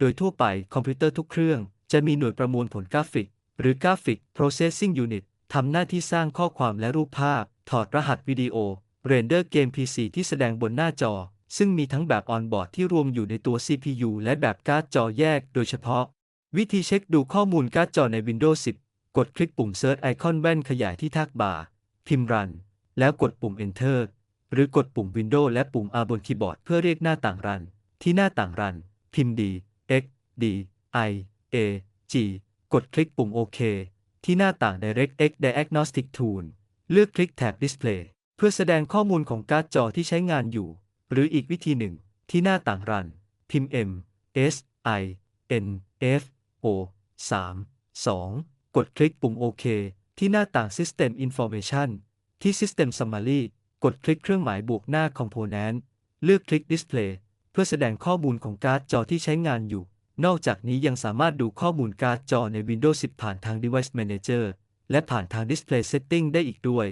โดยทั่วไปคอมพิวเตอร์ทุกเครื่อง จะมีหน่วยประมวลผลกราฟิก หรือ Graphic Processing Unit ทำหน้าที่สร้างข้อความและรูปภาพ ถอดรหัสวิดีโอ เรนเดอร์เกม PC ที่แสดงบนหน้าจอ ซึ่งมีทั้งแบบออนบอร์ดที่รวมอยู่ในตัว CPU และแบบการ์ดจอแยกโดยเฉพาะ วิธีเช็คดูข้อมูลการ์ดจอใน Windows 10 กดคลิกปุ่ม Search ไอคอนแว่นขยายที่ทักบาร์พิมพ์ Run แล้วกดปุ่ม Enter หรือกดปุ่ม Windows และปุ่ม R บนคีย์บอร์ดเพื่อเรียกหน้าต่างรัน ที่หน้าต่างรัน พิมพ์ D X D I A G กดคลิกปุ่ม OK ที่หน้าต่าง DirectX Diagnostic Tool เลือกคลิกแถบ Display เพื่อแสดงข้อมูลของการ์ดจอที่ใช้งานอยู่ หรืออีกวิธีหนึ่ง ที่หน้าต่างรัน พิมพ์ M S I N F O 3 2 กดคลิกปุ่ม OK ที่หน้าต่าง System Information ที่ System Summary กดคลิกเครื่องหมายบวกหน้า Component เลือกคลิก Display เพื่อแสดงข้อมูลของการ์ดจอที่ใช้งานอยู่ นอกจากนี้ยังสามารถดูข้อมูลการ์ดจอใน Windows 10 ผ่านทาง Device Manager และผ่านทาง Display Setting ได้อีกด้วย